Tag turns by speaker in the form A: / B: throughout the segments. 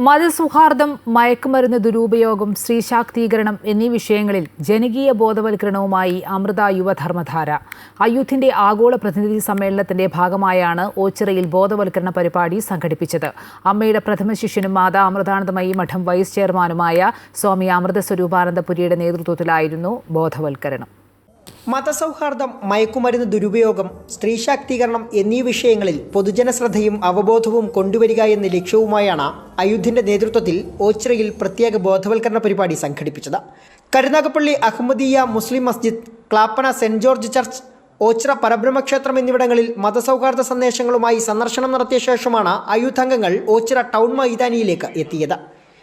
A: മതസൗഹാർദ്ദം മയക്കുമരുന്ന് ദുരുപയോഗം സ്ത്രീ ശാക്തീകരണം എന്നീ വിഷയങ്ങളിൽ ജനകീയ ബോധവൽക്കരണവുമായി അമൃത യുവധർമ്മധാര. അയ്യൂത്തിന്റെ ആഗോള പ്രതിനിധി സമ്മേളനത്തിന്റെ ഭാഗമായാണ് ഓച്ചിറയിൽ ബോധവൽക്കരണ പരിപാടി സംഘടിപ്പിച്ചത്. അമ്മയുടെ പ്രഥമ ശിഷ്യനും മാതാ അമൃതാനന്ദമയി മഠം വൈസ് ചെയർമാനുമായ സ്വാമി അമൃത സ്വരൂപാനന്ദപുരിയുടെ നേതൃത്വത്തിലായിരുന്നു ബോധവൽക്കരണം.
B: മതസൗഹാർദ്ദം മയക്കുമരുന്ന് ദുരുപയോഗം സ്ത്രീ ശാക്തീകരണം എന്നീ വിഷയങ്ങളിൽ പൊതുജന ശ്രദ്ധയും അവബോധവും കൊണ്ടുവരിക എന്ന ലക്ഷ്യവുമായാണ് അയുദ്ധിന്റെ നേതൃത്വത്തിൽ ഓച്ചിറയിൽ പ്രത്യേക ബോധവൽക്കരണ പരിപാടി സംഘടിപ്പിച്ചത്. കരുനാഗപ്പള്ളി അഹമ്മദീയ മുസ്ലിം മസ്ജിദ് Clappana saint George church Ochira പരബ്രഹ്മക്ഷേത്രം എന്നിവിടങ്ങളിൽ മതസൗഹാർദ്ദ സന്ദേശങ്ങളുമായി സന്ദർശനം നടത്തിയ ശേഷമാണ് അയുദ്ധംഗങ്ങൾ ഓച്ചിറ ടൗൺ മൈതാനിയിലേക്ക് എത്തിയത്.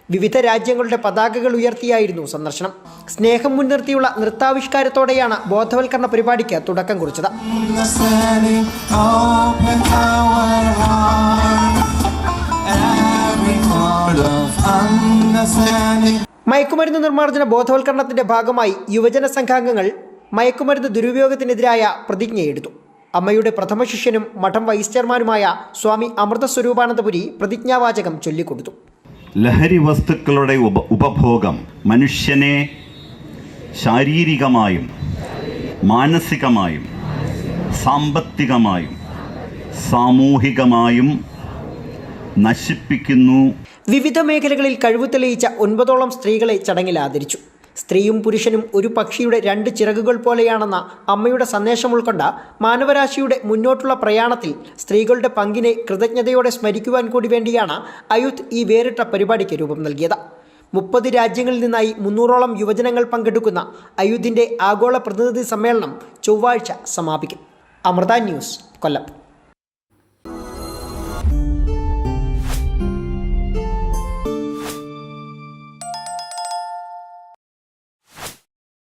B: വിവിധ രാജ്യങ്ങളുടെ പതാകകൾ ഉയർത്തിയായിരുന്നു സന്ദർശനം. സ്നേഹം മുൻനിർത്തിയുള്ള നൃത്താവിഷ്കാരത്തോടെയാണ് ബോധവൽക്കരണ പരിപാടിക്ക് തുടക്കം കുറിച്ചത്. മയക്കുമരുന്ന് നിർമ്മാർജന ബോധവൽക്കരണത്തിന്റെ ഭാഗമായി യുവജന സംഘാംഗങ്ങൾ മയക്കുമരുന്ന് ദുരുപയോഗത്തിനെതിരായ പ്രതിജ്ഞയെടുത്തു. അമ്മയുടെ പ്രഥമ ശിഷ്യനും മഠം വൈസ് ചെയർമാനുമായ സ്വാമി അമൃത സ്വരൂപാനന്ദപുരി പ്രതിജ്ഞാവാചകം ചൊല്ലിക്കൊടുത്തു.
C: ലഹരി വസ്തുക്കളുടെ ഉപ ഉപഭോഗം മനുഷ്യനെ ശാരീരികമായും മാനസികമായും സാമ്പത്തികമായും സാമൂഹികമായും നശിപ്പിക്കുന്നു.
B: വിവിധ മേഖലകളിൽ കഴിവ് തെളിയിച്ച ഒൻപതോളം സ്ത്രീകളെ ചടങ്ങിൽ ആദരിച്ചു. സ്ത്രീയും പുരുഷനും ഒരു പക്ഷിയുടെ രണ്ട് ചിറകുകൾ പോലെയാണെന്ന അമ്മയുടെ സന്ദേശം ഉൾക്കൊണ്ട മാനവരാശിയുടെ മുന്നോട്ടുള്ള പ്രയാണത്തിൽ സ്ത്രീകളുടെ പങ്കിനെ കൃതജ്ഞതയോടെ സ്മരിക്കുവാൻ കൂടി വേണ്ടിയാണ് അയുത് ഈ വേറിട്ട പരിപാടിക്ക് രൂപം നൽകിയത്. മുപ്പത് രാജ്യങ്ങളിൽ നിന്നായി മുന്നൂറോളം യുവജനങ്ങൾ പങ്കെടുക്കുന്ന അയുദ്ധിന്റെ ആഗോള പ്രതിനിധി സമ്മേളനം ചൊവ്വാഴ്ച സമാപിക്കും. അമൃത ന്യൂസ് കൊല്ലം.